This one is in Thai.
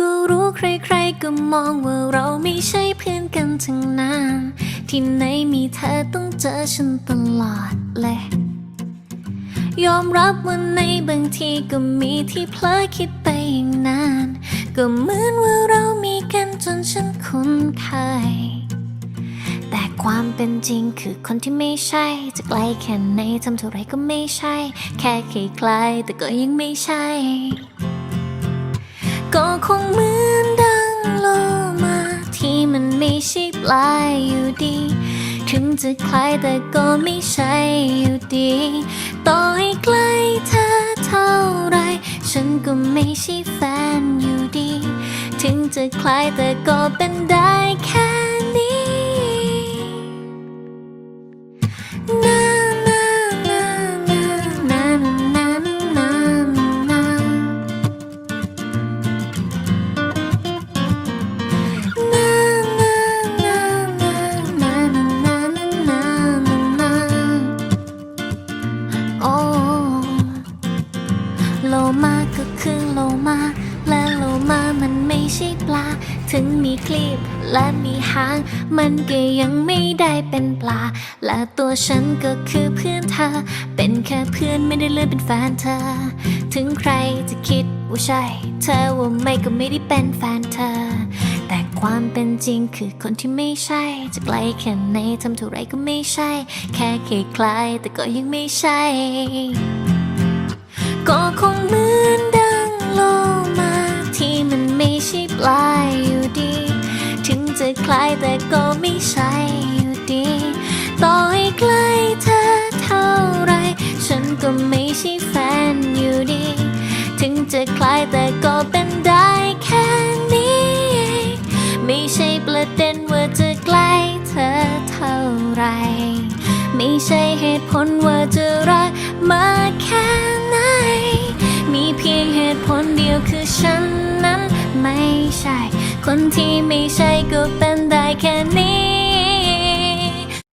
ก็รู้ใครๆก็มองว่าเราไม่ใช่เพื่อนกันทั้งนั้นที่ไหนมีเธอต้องเจอฉันตลอดเลยยอมรับว่าในบางทีก็มีที่เพลอคิดไปอย่างนั้นก็เหมือนว่าเรามีกันจนฉันคุ้นเคยแต่ความเป็นจริงคือคนที่ไม่ใช่ จะไกลแค่ไหนทำเท่าไรก็ไม่ใช่ แค่คล้ายๆแต่ก็ยังไม่ใช่ ก็คงเหมือนดังโลมาที่มันไม่ใช่ปลายอยู่ดี ถึงจะคล้ายแต่ก็ไม่ใช่อยู่ดี ต่อให้ใกล้เธอเท่าไร ฉันก็ไม่ใช่แฟนอยู่ดี ถึงจะคล้ายแต่ก็เป็นได้แค่ คือโลมา และโลมามันไม่ใช่ปลา ถึงมีคลีบและมีหาง มันก็ยังไม่ได้เป็นปลา และตัวฉันก็คือเพื่อนเธอ เป็นแค่เพื่อนไม่ได้เลื่อนเป็นแฟนเธอ ถึงใครจะคิดว่าใช่ เธอว่าไม่ก็ไม่ได้เป็นแฟนเธอ แต่ความเป็นจริงคือคนที่ไม่ใช่ จะไกลแค่ไหนทำเท่าไรก็ไม่ใช่ แค่คล้ายๆแต่ก็ยังไม่ใช่ ไม่ใช่ปลายอยู่ดี ถึงจะคล้ายแต่ก็ไม่ใช่อยู่ดี ต่อให้ใกล้เธอเท่าไร ฉันก็ไม่ใช่แฟนอยู่ดี ถึงจะคล้ายแต่ก็เป็นได้แค่นี้ ไม่ใช่ประเด็นว่าจะใกล้เธอเท่าไร ไม่ใช่เหตุผลว่าจะรักมากแค่ไหน มีเพียงเหตุผลเดียวคือฉัน ไม่ใช่ คนที่ไม่ใช่ก็เป็นได้แค่นี้